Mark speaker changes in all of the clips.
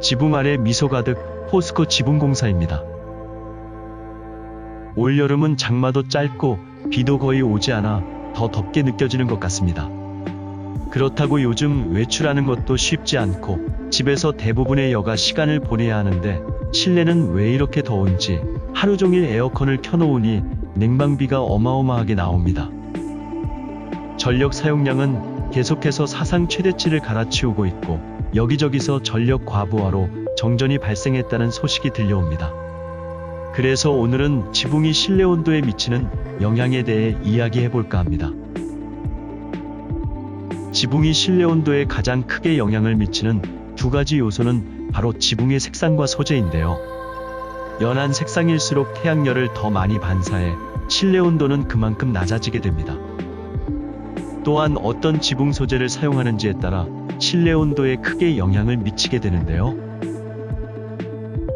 Speaker 1: 지붕 아래 미소 가득 포스코 지붕공사입니다. 올여름은 장마도 짧고 비도 거의 오지 않아 더 덥게 느껴지는 것 같습니다. 그렇다고 요즘 외출하는 것도 쉽지 않고 집에서 대부분의 여가 시간을 보내야 하는데 실내는 왜 이렇게 더운지 하루 종일 에어컨을 켜놓으니 냉방비가 어마어마하게 나옵니다. 전력 사용량은 계속해서 사상 최대치를 갈아치우고 있고 여기저기서 전력 과부하로 정전이 발생했다는 소식이 들려옵니다. 그래서 오늘은 지붕이 실내 온도에 미치는 영향에 대해 이야기해 볼까 합니다. 지붕이 실내 온도에 가장 크게 영향을 미치는 두 가지 요소는 바로 지붕의 색상과 소재인데요. 연한 색상일수록 태양열을 더 많이 반사해 실내 온도는 그만큼 낮아지게 됩니다. 또한 어떤 지붕 소재를 사용하는지에 따라 실내 온도에 크게 영향을 미치게 되는데요.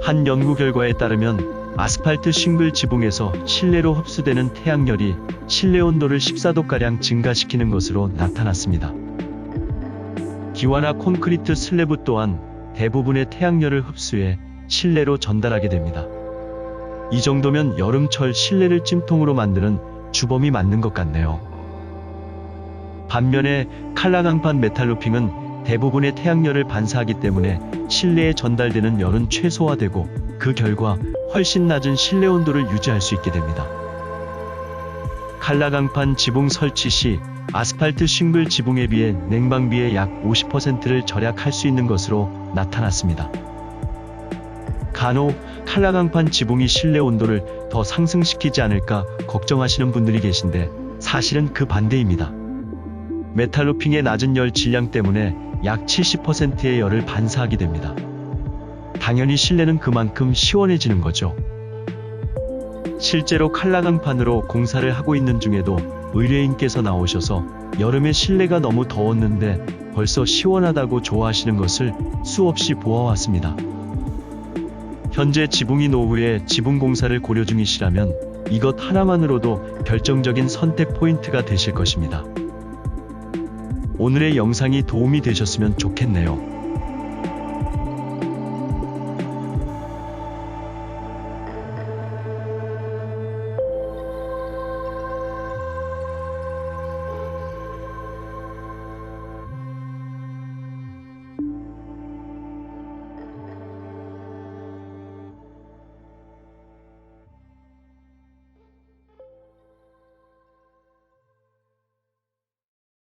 Speaker 1: 한 연구 결과에 따르면 아스팔트 싱글 지붕에서 실내로 흡수되는 태양열이 실내 온도를 14도가량 증가시키는 것으로 나타났습니다. 기와나 콘크리트 슬래브 또한 대부분의 태양열을 흡수해 실내로 전달하게 됩니다. 이 정도면 여름철 실내를 찜통으로 만드는 주범이 맞는 것 같네요. 반면에 칼라강판 메탈루핑은 대부분의 태양열을 반사하기 때문에 실내에 전달되는 열은 최소화되고 그 결과 훨씬 낮은 실내 온도를 유지할 수 있게 됩니다. 칼라강판 지붕 설치 시 아스팔트 싱글 지붕에 비해 냉방비의 약 50%를 절약할 수 있는 것으로 나타났습니다. 간혹 칼라강판 지붕이 실내 온도를 더 상승시키지 않을까 걱정하시는 분들이 계신데 사실은 그 반대입니다. 메탈루핑의 낮은 열 질량 때문에 약 70%의 열을 반사하게 됩니다. 당연히 실내는 그만큼 시원해지는 거죠. 실제로 칼라강판으로 공사를 하고 있는 중에도 의뢰인께서 나오셔서 여름에 실내가 너무 더웠는데 벌써 시원하다고 좋아하시는 것을 수없이 보아왔습니다. 현재 지붕이 노후에 지붕 공사를 고려 중이시라면 이것 하나만으로도 결정적인 선택 포인트가 되실 것입니다. 오늘의 영상이 도움이 되셨으면 좋겠네요.